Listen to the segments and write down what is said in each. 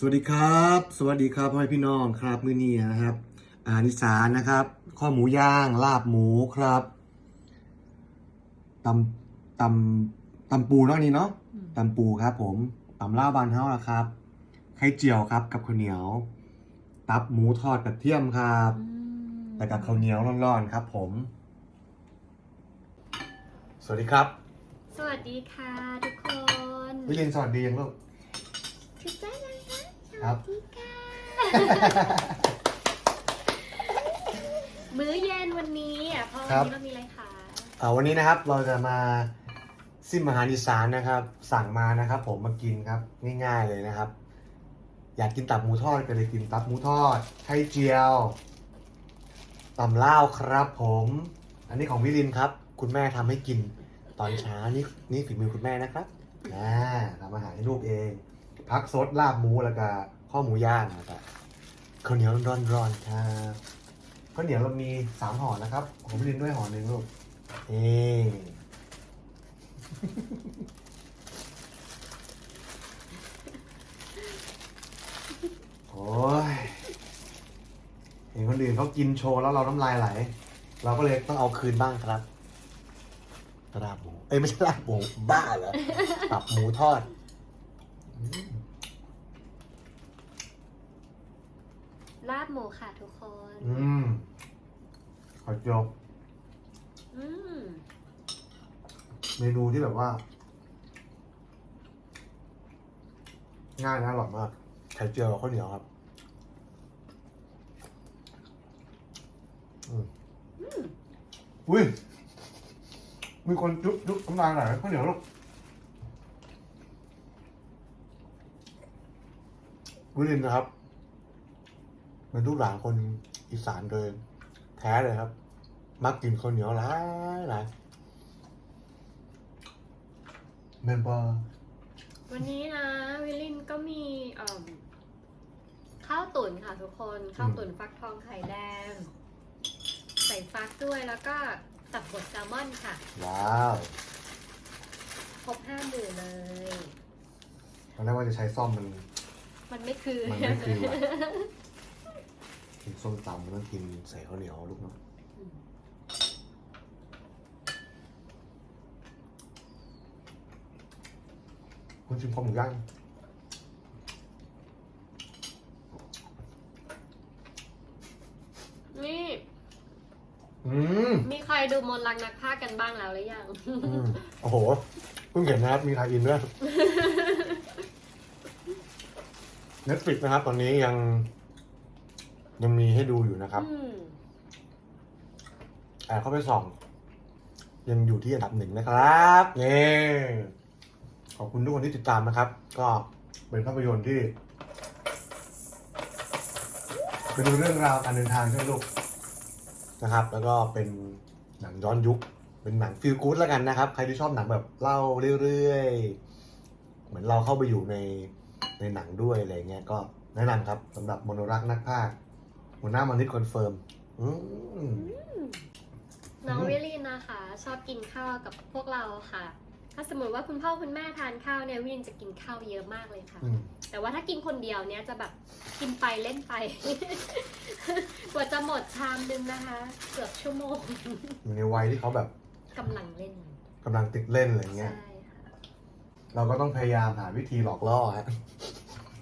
สวัสดีครับ สวัสดีครับพ่อแม่พี่น้องครับมื้อนี้นะครับ อาหารอีสานนะครับ ข้อหมูย่างลาบหมูครับตำตำตำปูเนาะนี่เนาะตำปูครับ ผมตำลาวบานเฮาละครับไข่เจียวครับ กับข้าวเหนียว ตับหมูทอดกระเทียมครับแต่กับข้าวเหนียวร้อนๆครับ ผม สวัสดีครับ สวัสดีค่ะทุกคนวิลินสวัสดียังลูกคือจ้านะ คะสครัวับสดีค่ะมื้อเย็นวันนี้อะเพราะวันนี้เรามีอะไรคะอ่าวันนี้นะครับเราจะมาซิมอาหารอีสานนะครับ สั่งมานะครับ ผมมากินครับง่ายๆเลยนะครับ อยากกินตับหมูทอดก็เลยกินตับหมูทอดไข่เจียวตำล่าวครับ ผม อันนี้ของวิลินครับ คุณแม่ทำให้กินตอนเช้านี่นี่ฝีมือคุณแม่นะครับอ่าทำอาหารให้ลูกเอง พักซดลาบหมูแล้วก็ข้อหมูย่างนะครับข้าวเหนียวร้อนๆครับข้าวเหนียวเรามีสามห่อนะครับของวินด้วยห่อหนึ่งลูกนี่โอ้ยเห็นคนอื่นเขากินโชว์แล้วเราน้ำลายไหล เราก็เลยต้องเอาคืนบ้างครับลาบหมู เอ้ยไม่ใช่ลาบหมูบ้าเหรอตับหมูทอด ลาบหมูค่ะทุกคน อืมขอจบอืมเมนูที่แบบว่า ง่ายนะอร่อยมากไข่เจียวกับข้าวเหนียวครับ อืมอุ้ยมีคนจุ๊บจุ๊บน้ำลายไหลข้าวเหนียวลูก วิลินนะครับเป็นลูกหลานคนอีสานโดยแท้เลยครับ มักกินข้าวเหนียวหลายหลายแม่นบอวันนี้นะ วิลลินก็มีเอิ่มข้าวตุ๋นค่ะทุกคนข้าวตุ๋นฟักทองไข่แดง ใส่ฟักด้วยแล้วก็ตับบดแซลมอนค่ะ ว้าวครบห้าหมู่เลยตอนแรกว่าจะใช้ซ่อมมัน มันไม่คือ มันไม่คือว่ะกินส้มตำมันต้องกินใส่ข้าวเหนียวลูกเนาะอืมคุณชิมข้าวหมูย่างนี่ อืมมีใครดูมนต์รักนักพากย์กันบ้างแล้วหรือยัง อืมโอ้โหเพิ่งเห็นนะครับมีไทยอินด้วย Netflix นะครับ ตอนนี้ยัง ยังมีให้ดูอยู่นะครับอืมแอบเข้าไปส่อง ยังอยู่ที่อันดับหนึ่งนะครับนี่ขอบคุณทุกคนที่ติดตามนะครับ ก็เป็นภาพยนตร์ที่ไปดูเรื่องราวการเดินทางใช่ไหมลูกนะครับ แล้วก็เป็นหนังย้อนยุค เป็นหนังฟีลกู๊ดแล้วกันนะครับ ใครที่ชอบหนังแบบเล่าเรื่อยๆ เหมือนเราเข้าไปอยู่ใน ในหนังด้วยอะไรเงี้ยก็แนะนำครับสำหรับมโนรักนักพากย์หัวหน้ามานิดคอนเฟิร์มอืมน้องอืมวิลลี่นะคะ ชอบกินข้าวกับพวกเราค่ะ ถ้าสมมติว่าคุณพ่อคุณแม่ทานข้าวเนี่ยวินจะกินข้าวเยอะมากเลยค่ะ อืมแต่ว่าถ้ากินคนเดียวเนี่ยจะแบบกินไปเล่นไป กว่าจะหมดชามนึงนะคะ เกือบชั่วโมงอยู่ในวัยที่เขาแบบกำลังเล่นกำลังติดเล่นอะไรเงี้ย ใช่ค่ะ เราก็ต้องพยายามหาวิธีหลอกล่อฮะ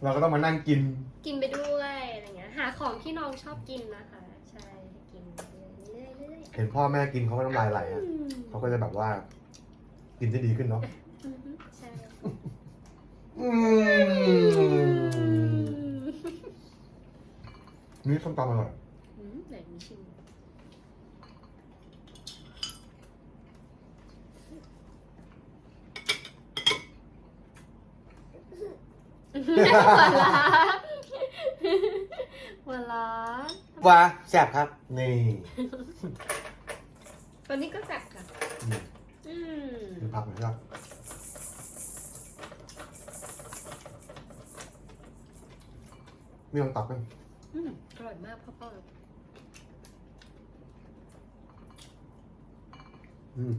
เราก็ต้องมานั่งกิน กินไปด้วยอะไรเงี้ยหาของที่น้องชอบกินนะคะ ใช่ให้กินเรื่อยๆเรื่อยเห็นพ่อแม่กินเขาก็น้ำลายไหลๆฮะอืมเขาก็จะแบบว่า กินได้ดีขึ้นเนาะอือฮึใช่อืมนี่ส้มตำอร่อย อืมไหนมีชิม หัวเราะหัวเราะว้าแซ่บครับ นี่ตัวนี้ก็แซ่บค่ะอืมอืมมีผักไหมครับมีลองตับไหมอืมอร่อยมากพ่อพ่ออืม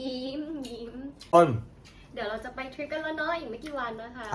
ยิ้มยิ้มอ้น เดี๋ยวเราจะไปทริปกันแล้วเนาะอีกไม่กี่วันนะคะ ครับ